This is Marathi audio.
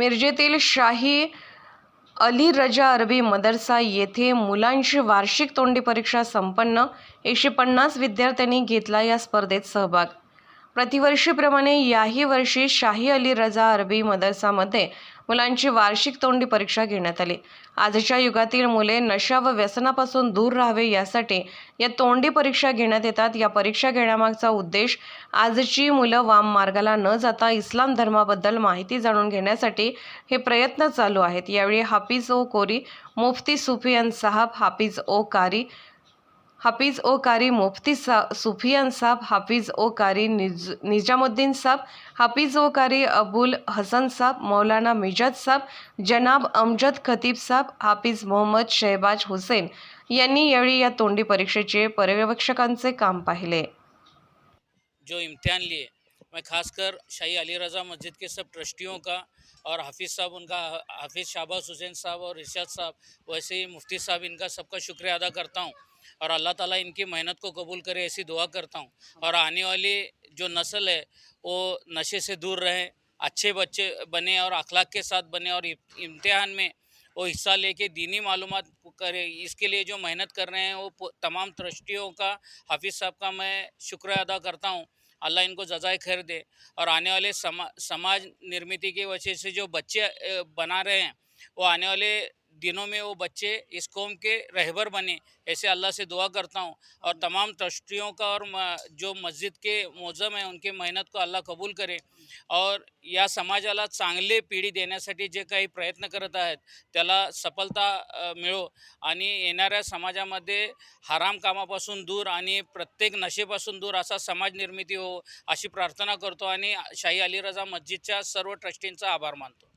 मिरजेतील शाही अली रजा अरबी मदरसा येथे मुलांची वार्षिक तोंडी परीक्षा संपन्न एकशे पन्नास विद्यार्थ्यांनी घेतला या स्पर्धेत सहभाग. प्रतिवर्षीप्रमाणे याही वर्षी शाही अली रजा अरबी मदरसामध्ये मुलांची वार्षिक तोंडी परीक्षा घेण्यात आली. आजच्या युगातील मुले नशा व व्यसनापासून दूर राहावे यासाठी या तोंडी परीक्षा घेण्यात येतात. या परीक्षा घेण्यामागचा उद्देश आजची मुलं वाम मार्गाला न जाता इस्लाम धर्माबद्दल माहिती जाणून घेण्यासाठी हे प्रयत्न चालू आहेत. यावेळी हाफिज ओ कोरी मुफ्ती सुफियान साहब हाफिज ओ कारी हाफिज ओ कारी मुफ्ती सा सुफियान साहब हाफिज ओ कारी निज निजामुद्दीन साहब हाफिज ओ कारी अबुल हसन साहब मौलाना मिजाज साहब जनाब अमजद खतीब साहब हाफिज मोहम्मद शहबाज हुसेन यांनी यावेळी या तोंडी परीक्षेचे पर्यवेक्षकांचे काम पाहिले. जो इम्तिहान लिए मैं खासकर शाही अली रज़ा मस्जिद के सब ट्रस्टियों का और हाफिज़ साहब, उनका हाफिज़ शाहबाज हुसैन साहब और इर्शाद साहब, वैसे ही मुफ्ती साहब, इनका सबका शुक्रिया अदा करता हूँ। और अल्लाह ताला इनकी मेहनत को कबूल करे, ऐसी दुआ करता हूँ। और आने वाली जो नस्ल है, वो नशे से दूर रहे, अच्छे बच्चे बने और अखलाक के साथ बने और इम्तहान में वो हिस्सा लेके दीनी मालूमात करे, इसके लिए जो मेहनत कर रहे हैं, वो तमाम ट्रस्टियों का, हाफिज़ साहब का मैं शुक्रिया अदा करता हूँ। अल्लाह इनको जजाय खैर दे। और आने वाले समा, समाज निर्मिति की वजह से जो बच्चे बना रहे हैं वो आने वाले दिनों में वो बच्चे इस कौम के रहबर बने ऐसे अल्लाह से दुआ करता हूँ। और तमाम ट्रस्टियों का और म- जो मस्जिद के मोज़म है उनकी मेहनत को अल्लाह कबूल करे। और या समाजाला चांगले पिढी देण्यासाठी जे काही प्रयत्न करत आहेत त्याला सफलता मिळो आणि येणाऱ्या समाजामध्ये हराम कामापासून दूर आणि प्रत्येक नशेपासून दूर असा समाज निर्मिती हो अशी प्रार्थना करतो आणि शाही अली रजा मस्जिदच्या सर्व ट्रस्टींचा आभार मानतो.